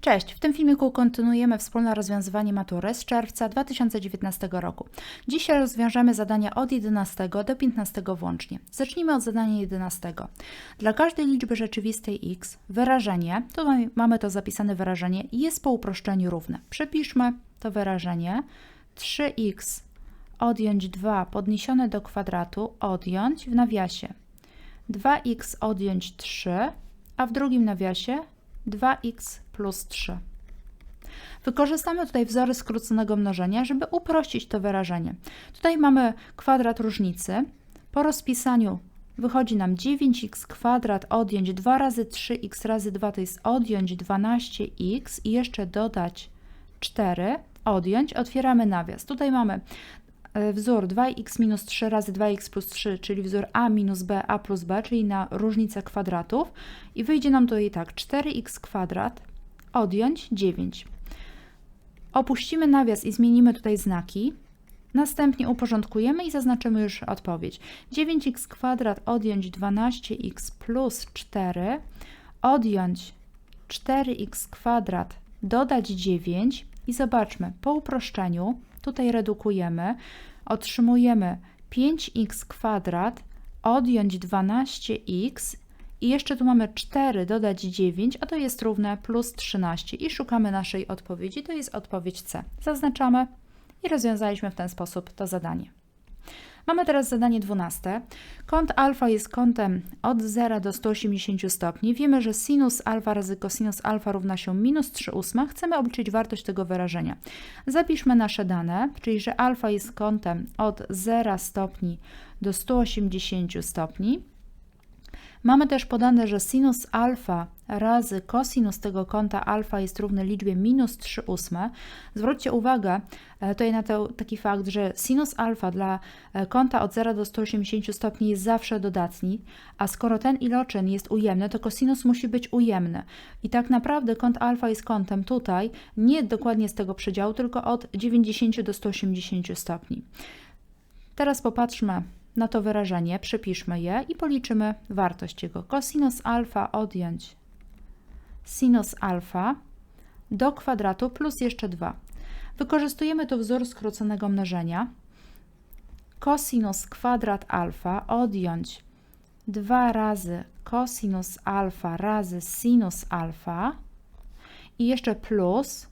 Cześć, w tym filmiku kontynuujemy wspólne rozwiązywanie matury z czerwca 2019 roku. Dzisiaj rozwiążemy zadania od 11 do 15 włącznie. Zacznijmy od zadania 11. Dla każdej liczby rzeczywistej x wyrażenie, tu mamy- to zapisane wyrażenie, jest po uproszczeniu równe. Przepiszmy to wyrażenie 3x odjąć 2 podniesione do kwadratu odjąć w nawiasie 2x odjąć 3, a w drugim nawiasie 2x plus 3. Wykorzystamy tutaj wzory skróconego mnożenia, żeby uprościć to wyrażenie. Tutaj mamy kwadrat różnicy. Po rozpisaniu wychodzi nam 9x kwadrat odjąć 2 razy 3x razy 2 to jest odjąć 12x i jeszcze dodać 4, odjąć, otwieramy nawias. Tutaj mamy e, wzór 2x minus 3 razy 2x plus 3, czyli wzór a minus b, a plus b, czyli na różnicę kwadratów i wyjdzie nam tutaj tak, 4x kwadrat odjąć 9. Opuścimy nawias i zmienimy tutaj znaki. Następnie uporządkujemy i zaznaczymy już odpowiedź. 9x kwadrat odjąć 12x plus 4, odjąć 4x kwadrat, dodać 9 i zobaczmy, po uproszczeniu, tutaj redukujemy, otrzymujemy 5x kwadrat, odjąć 12x i jeszcze tu mamy 4 dodać 9, a to jest równe plus 13 i szukamy naszej odpowiedzi, to jest odpowiedź C. Zaznaczamy i rozwiązaliśmy w ten sposób to zadanie. Mamy teraz zadanie 12. Kąt alfa jest kątem od 0 do 180 stopni. Wiemy, że sinus alfa razy cosinus alfa równa się minus 3 ósma. Chcemy obliczyć wartość tego wyrażenia. Zapiszmy nasze dane, czyli że alfa jest kątem od 0 stopni do 180 stopni. Mamy też podane, że sinus alfa razy kosinus tego kąta alfa jest równy liczbie minus 3 ósme. Zwróćcie uwagę e, tutaj na to, taki fakt, że sinus alfa dla e, kąta od 0 do 180 stopni jest zawsze dodatni, a skoro ten iloczyn jest ujemny, to kosinus musi być ujemny. I tak naprawdę kąt alfa jest kątem tutaj nie dokładnie z tego przedziału, tylko od 90 do 180 stopni. Teraz popatrzmy na to wyrażenie, przepiszmy je i policzymy wartość jego. Cosinus alfa odjąć sinus alfa do kwadratu plus jeszcze 2. Wykorzystujemy tu wzór skróconego mnożenia. Cosinus kwadrat alfa odjąć 2 razy cosinus alfa razy sinus alfa i jeszcze plus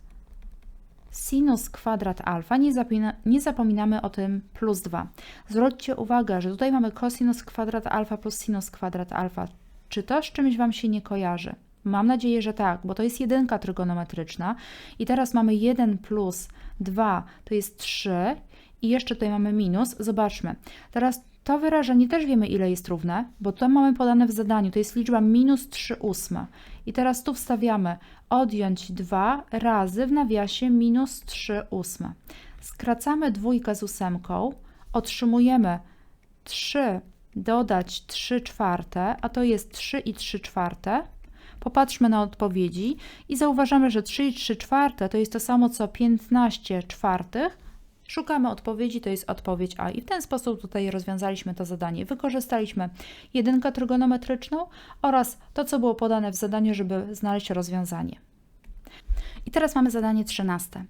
sinus kwadrat alfa, nie, zapomina, nie zapominamy o tym plus 2. Zwróćcie uwagę, że tutaj mamy cosinus kwadrat alfa plus sinus kwadrat alfa. Czy to z czymś Wam się nie kojarzy? Mam nadzieję, że tak, bo to jest jedynka trygonometryczna i teraz mamy 1 plus 2 to jest 3 i jeszcze tutaj mamy minus. Zobaczmy. Teraz to wyrażenie też wiemy, ile jest równe, bo to mamy podane w zadaniu. To jest liczba minus 3 ósme. I teraz tu wstawiamy odjąć 2 razy w nawiasie minus 3 ósme. Skracamy dwójkę z ósemką, otrzymujemy 3 dodać 3 czwarte, a to jest 3 i 3 czwarte. Popatrzmy na odpowiedzi i zauważamy, że 3 i 3 czwarte to jest to samo co 15 czwartych. Szukamy odpowiedzi, to jest odpowiedź A. I w ten sposób tutaj rozwiązaliśmy to zadanie. Wykorzystaliśmy jedynkę trygonometryczną oraz to, co było podane w zadaniu, żeby znaleźć rozwiązanie. I teraz mamy zadanie 13.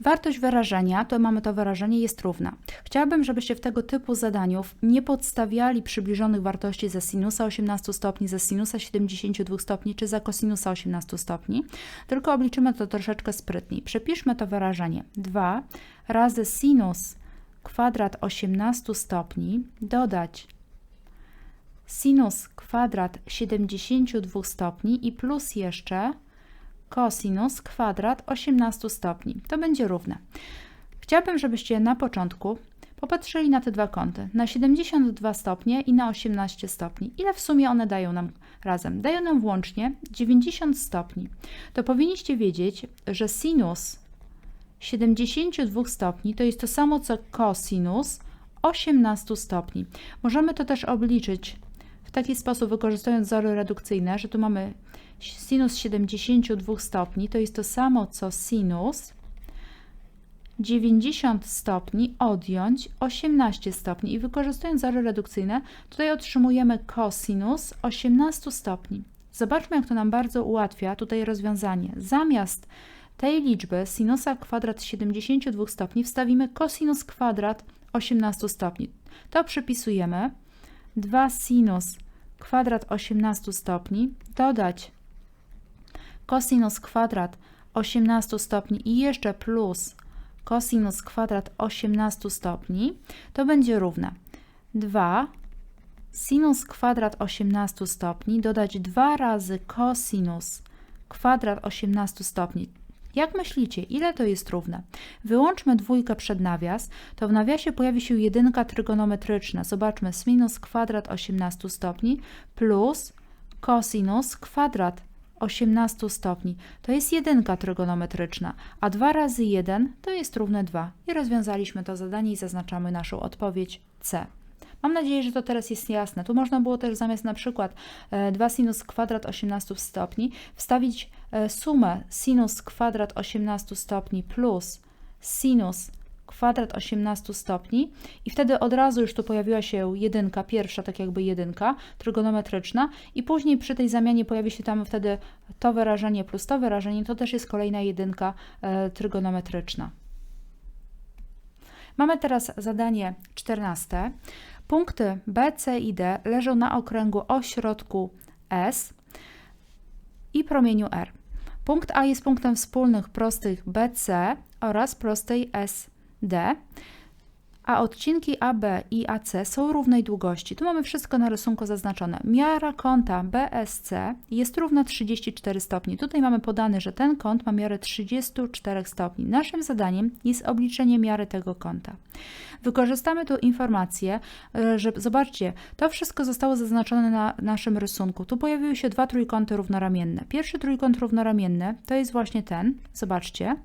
Wartość wyrażenia, to mamy to wyrażenie, jest równa. Chciałabym, żebyście w tego typu zadaniów nie podstawiali przybliżonych wartości za sinusa 18 stopni, za sinusa 72 stopni czy za kosinusa 18 stopni, tylko obliczymy to troszeczkę sprytniej. Przepiszmy to wyrażenie. 2 razy sinus kwadrat 18 stopni dodać sinus kwadrat 72 stopni i plus jeszcze kosinus kwadrat 18 stopni. To będzie równe. Chciałabym, żebyście na początku popatrzyli na te dwa kąty, na 72 stopnie i na 18 stopni. Ile w sumie one dają nam razem? Dają nam włącznie 90 stopni. To powinniście wiedzieć, że sinus 72 stopni to jest to samo co kosinus 18 stopni. Możemy to też obliczyć w taki sposób, wykorzystując wzory redukcyjne, że tu mamy sinus 72 stopni, to jest to samo co sinus 90 stopni odjąć 18 stopni i wykorzystując wzory redukcyjne, tutaj otrzymujemy kosinus 18 stopni. Zobaczmy, jak to nam bardzo ułatwia tutaj rozwiązanie. Zamiast tej liczby sinusa kwadrat 72 stopni wstawimy kosinus kwadrat 18 stopni. To przypisujemy 2 sinus kwadrat 18 stopni, dodać kosinus kwadrat 18 stopni i jeszcze plus kosinus kwadrat 18 stopni, to będzie równe 2 sinus kwadrat 18 stopni dodać 2 razy kosinus kwadrat 18 stopni. Jak myślicie, ile to jest równe? Wyłączmy dwójkę przed nawias, to w nawiasie pojawi się jedynka trygonometryczna. Zobaczmy, sinus kwadrat 18 stopni plus kosinus kwadrat 18 stopni. To jest jedynka trygonometryczna, a 2 razy 1 to jest równe 2. I rozwiązaliśmy to zadanie i zaznaczamy naszą odpowiedź C. Mam nadzieję, że to teraz jest jasne. Tu można było też zamiast na przykład 2 sinus kwadrat 18 stopni wstawić e, sumę sinus kwadrat 18 stopni plus sinus kwadrat 18 stopni i wtedy od razu już tu pojawiła się jedynka, pierwsza tak jakby jedynka trygonometryczna i później przy tej zamianie pojawi się tam wtedy to wyrażenie plus to wyrażenie, to też jest kolejna jedynka e, trygonometryczna. Mamy teraz zadanie 14. Punkty B, C i D leżą na okręgu o środku S i promieniu R. Punkt A jest punktem wspólnych prostych BC oraz prostej Да. A odcinki AB i AC są równej długości. Tu mamy wszystko na rysunku zaznaczone. Miara kąta BSC jest równa 34 stopni. Tutaj mamy podane, że ten kąt ma miarę 34 stopni. Naszym zadaniem jest obliczenie miary tego kąta. Wykorzystamy tu informację, e, że zobaczcie, to wszystko zostało zaznaczone na naszym rysunku. Tu pojawiły się dwa trójkąty równoramienne. Pierwszy trójkąt równoramienny to jest właśnie ten, zobaczcie.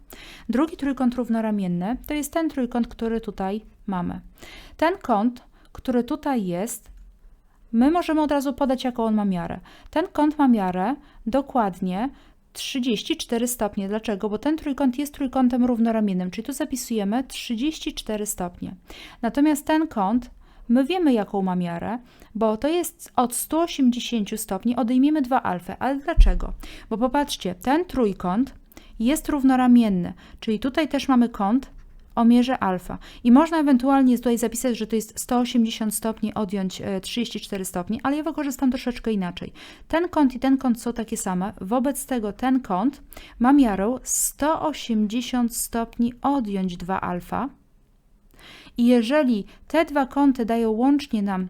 Drugi trójkąt równoramienny to jest ten trójkąt, który tutaj mamy. Ten kąt, który tutaj jest, my możemy od razu podać, jaką on ma miarę. Ten kąt ma miarę dokładnie 34 stopnie. Dlaczego? Bo ten trójkąt jest trójkątem równoramiennym, czyli tu zapisujemy 34 stopnie. Natomiast ten kąt, my wiemy jaką ma miarę, bo to jest od 180 stopni, odejmiemy 2 alfę. Ale dlaczego? Bo popatrzcie, ten trójkąt jest równoramienny, czyli tutaj też mamy kąt o mierze alfa. I można ewentualnie tutaj zapisać, że to jest 180 stopni, odjąć 34 e, stopni, ale ja wykorzystam troszeczkę inaczej. Ten kąt i ten kąt są takie same, wobec tego ten kąt ma miarę 180 stopni, odjąć 2 alfa. I jeżeli te dwa kąty dają łącznie nam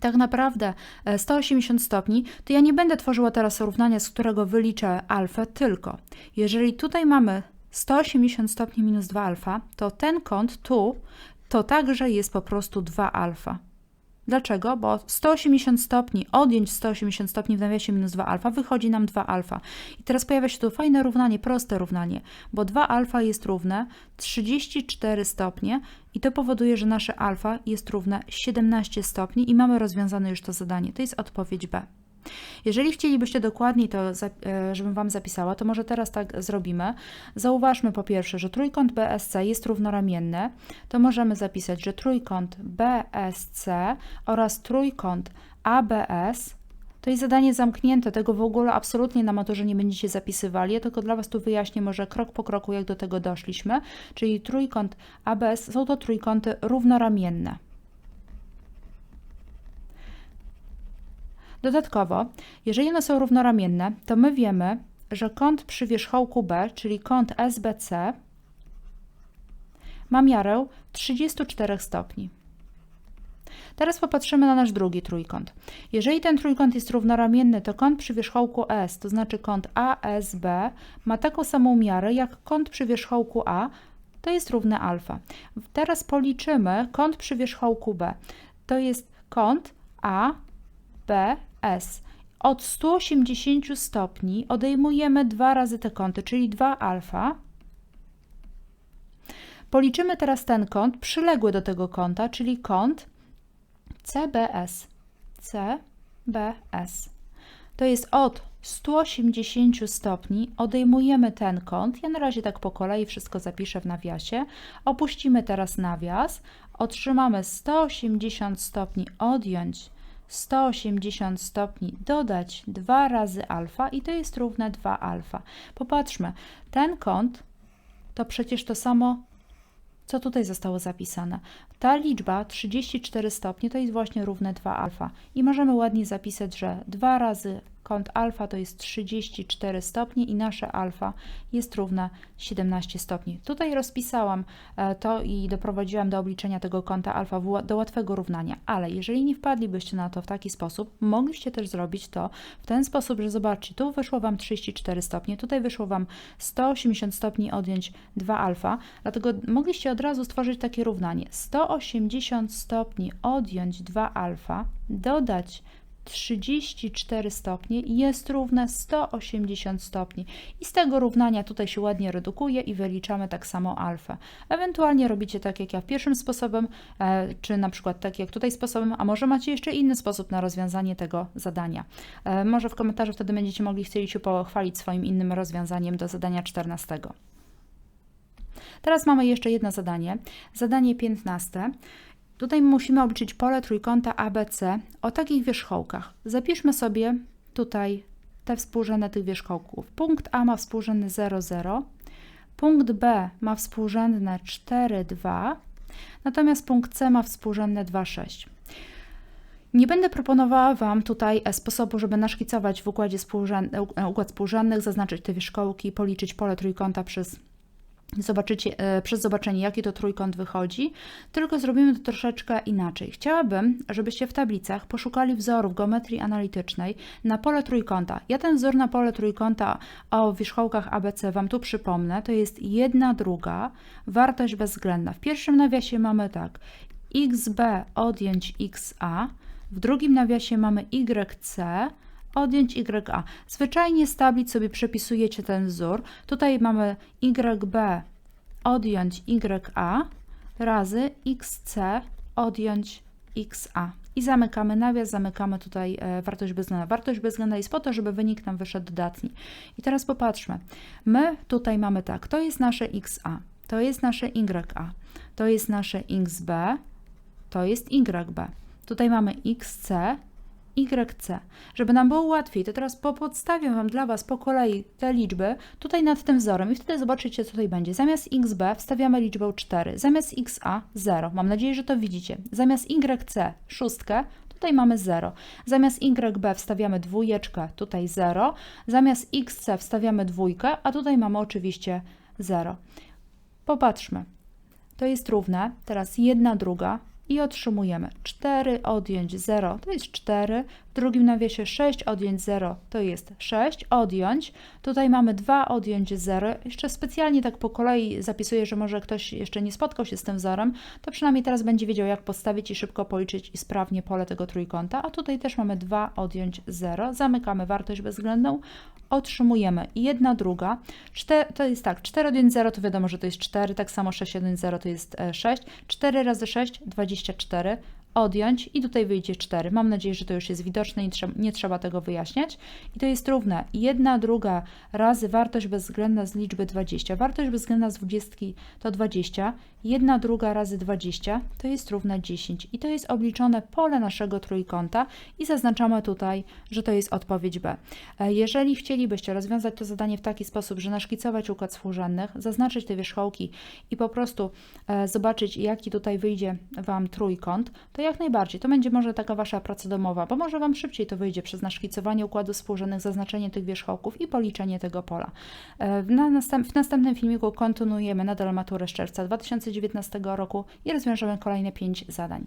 tak naprawdę 180 e, stopni, to ja nie będę tworzyła teraz równania, z którego wyliczę alfę, tylko jeżeli tutaj mamy 180 stopni minus 2 alfa, to ten kąt tu to także jest po prostu 2 alfa. Dlaczego? Bo 180 stopni odjąć 180 stopni w nawiasie minus 2 alfa wychodzi nam 2 alfa. I teraz pojawia się tu fajne równanie, proste równanie, bo 2 alfa jest równe 34 stopnie i to powoduje, że nasze alfa jest równe 17 stopni i mamy rozwiązane już to zadanie. To jest odpowiedź B. Jeżeli chcielibyście dokładniej to, e, żebym Wam zapisała, to może teraz tak zrobimy. Zauważmy po pierwsze, że trójkąt BSC jest równoramienny, to możemy zapisać, że trójkąt BSC oraz trójkąt ABS to jest zadanie zamknięte, tego w ogóle absolutnie na maturze nie będziecie zapisywali. Ja tylko dla Was tu wyjaśnię może krok po kroku, jak do tego doszliśmy. Czyli trójkąt ABS są to trójkąty równoramienne. Dodatkowo, jeżeli one są równoramienne, to my wiemy, że kąt przy wierzchołku B, czyli kąt SBC, ma miarę 34 stopni. Teraz popatrzymy na nasz drugi trójkąt. Jeżeli ten trójkąt jest równoramienny, to kąt przy wierzchołku S, to znaczy kąt ASB, ma taką samą miarę jak kąt przy wierzchołku A, to jest równy alfa. Teraz policzymy kąt przy wierzchołku B. To jest kąt ABS. S. Od 180 stopni odejmujemy dwa razy te kąty, czyli 2 alfa. Policzymy teraz ten kąt przyległy do tego kąta, czyli kąt CBS. CBS. To jest od 180 stopni, odejmujemy ten kąt. Ja na razie tak po kolei wszystko zapiszę w nawiasie. Opuścimy teraz nawias, otrzymamy 180 stopni odjąć 180 stopni dodać 2 razy alfa i to jest równe 2 alfa. Popatrzmy, ten kąt to przecież to samo, co tutaj zostało zapisane. Ta liczba 34 stopnie to jest właśnie równe 2 alfa i możemy ładnie zapisać, że 2 razy kąt alfa to jest 34 stopnie i nasze alfa jest równe 17 stopni. Tutaj rozpisałam e, to i doprowadziłam do obliczenia tego kąta alfa do łatwego równania, ale jeżeli nie wpadlibyście na to w taki sposób, mogliście też zrobić to w ten sposób, że zobaczcie, tu wyszło Wam 34 stopnie, tutaj wyszło Wam 180 stopni odjąć 2 alfa, dlatego mogliście od razu stworzyć takie równanie. 180 stopni odjąć 2 alfa, dodać 34 stopnie jest równe 180 stopni. I z tego równania tutaj się ładnie redukuje i wyliczamy tak samo alfę. Ewentualnie robicie tak jak ja pierwszym sposobem, e, czy na przykład tak jak tutaj sposobem, a może macie jeszcze inny sposób na rozwiązanie tego zadania. E, może w komentarzu wtedy będziecie mogli chcieli się pochwalić swoim innym rozwiązaniem do zadania 14. Teraz mamy jeszcze jedno zadanie, zadanie 15. Tutaj musimy obliczyć pole trójkąta ABC o takich wierzchołkach. Zapiszmy sobie tutaj te współrzędne tych wierzchołków. Punkt A ma współrzędny 0, 0, punkt B ma współrzędne 4, 2, natomiast punkt C ma współrzędne 2, 6. Nie będę proponowała Wam tutaj e, sposobu, żeby naszkicować w układzie współrzędnych, układ współrzędnych, zaznaczyć te wierzchołki, policzyć pole trójkąta przez zobaczycie, e, przez zobaczenie, jaki to trójkąt wychodzi, tylko zrobimy to troszeczkę inaczej. Chciałabym, żebyście w tablicach poszukali wzorów geometrii analitycznej na pole trójkąta. Ja ten wzór na pole trójkąta o wierzchołkach ABC Wam tu przypomnę. To jest jedna druga wartość bezwzględna. W pierwszym nawiasie mamy tak, xb odjąć xa, w drugim nawiasie mamy yc, odjąć YA. Zwyczajnie z tablic sobie przepisujecie ten wzór. Tutaj mamy YB odjąć YA razy XC odjąć XA. I zamykamy nawias, zamykamy tutaj e, wartość bezwzględna. Wartość bezwzględna jest po to, żeby wynik nam wyszedł dodatni. I teraz popatrzmy. My tutaj mamy tak, to jest nasze XA, to jest nasze YA, to jest nasze XB, to jest YB. Tutaj mamy XC, YC. Żeby nam było łatwiej, to teraz popodstawię Wam dla Was po kolei te liczby tutaj nad tym wzorem i wtedy zobaczycie, co tutaj będzie. Zamiast XB wstawiamy liczbę 4, zamiast XA 0. Mam nadzieję, że to widzicie. Zamiast YC 6, tutaj mamy 0. Zamiast YB wstawiamy dwójeczkę, tutaj 0. Zamiast XC wstawiamy dwójkę, a tutaj mamy oczywiście 0. Popatrzmy. To jest równe, teraz jedna druga, i otrzymujemy 4 odjąć 0 to jest 4, w drugim nawiasie 6 odjąć 0 to jest 6, odjąć, tutaj mamy 2 odjąć 0, jeszcze specjalnie tak po kolei zapisuję, że może ktoś jeszcze nie spotkał się z tym wzorem, to przynajmniej teraz będzie wiedział jak postawić i szybko policzyć i sprawnie pole tego trójkąta, a tutaj też mamy 2 odjąć 0, zamykamy wartość bezwzględną, otrzymujemy 1 druga, 4, to jest tak, 4 odjąć 0 to wiadomo, że to jest 4, tak samo 6 odjąć 0 to jest 6, 4 razy 6, 24, odjąć i tutaj wyjdzie 4. Mam nadzieję, że to już jest widoczne i nie trzeba tego wyjaśniać. I to jest równe 1 druga razy wartość bezwzględna z liczby 20. Wartość bezwzględna z 20 to 20. 1 druga razy 20 to jest równe 10. I to jest obliczone pole naszego trójkąta i zaznaczamy tutaj, że to jest odpowiedź B. E, jeżeli chcielibyście rozwiązać to zadanie w taki sposób, że naszkicować układ współrzędnych, zaznaczyć te wierzchołki i po prostu e, zobaczyć, jaki tutaj wyjdzie Wam trójkąt, to jak najbardziej. To będzie może taka Wasza praca domowa, bo może Wam szybciej to wyjdzie przez naszkicowanie układu współrzędnych, zaznaczenie tych wierzchołków i policzenie tego pola. E, w następnym filmiku kontynuujemy nadal maturę z czerwca 2019 roku i rozwiążemy kolejne 5 zadań.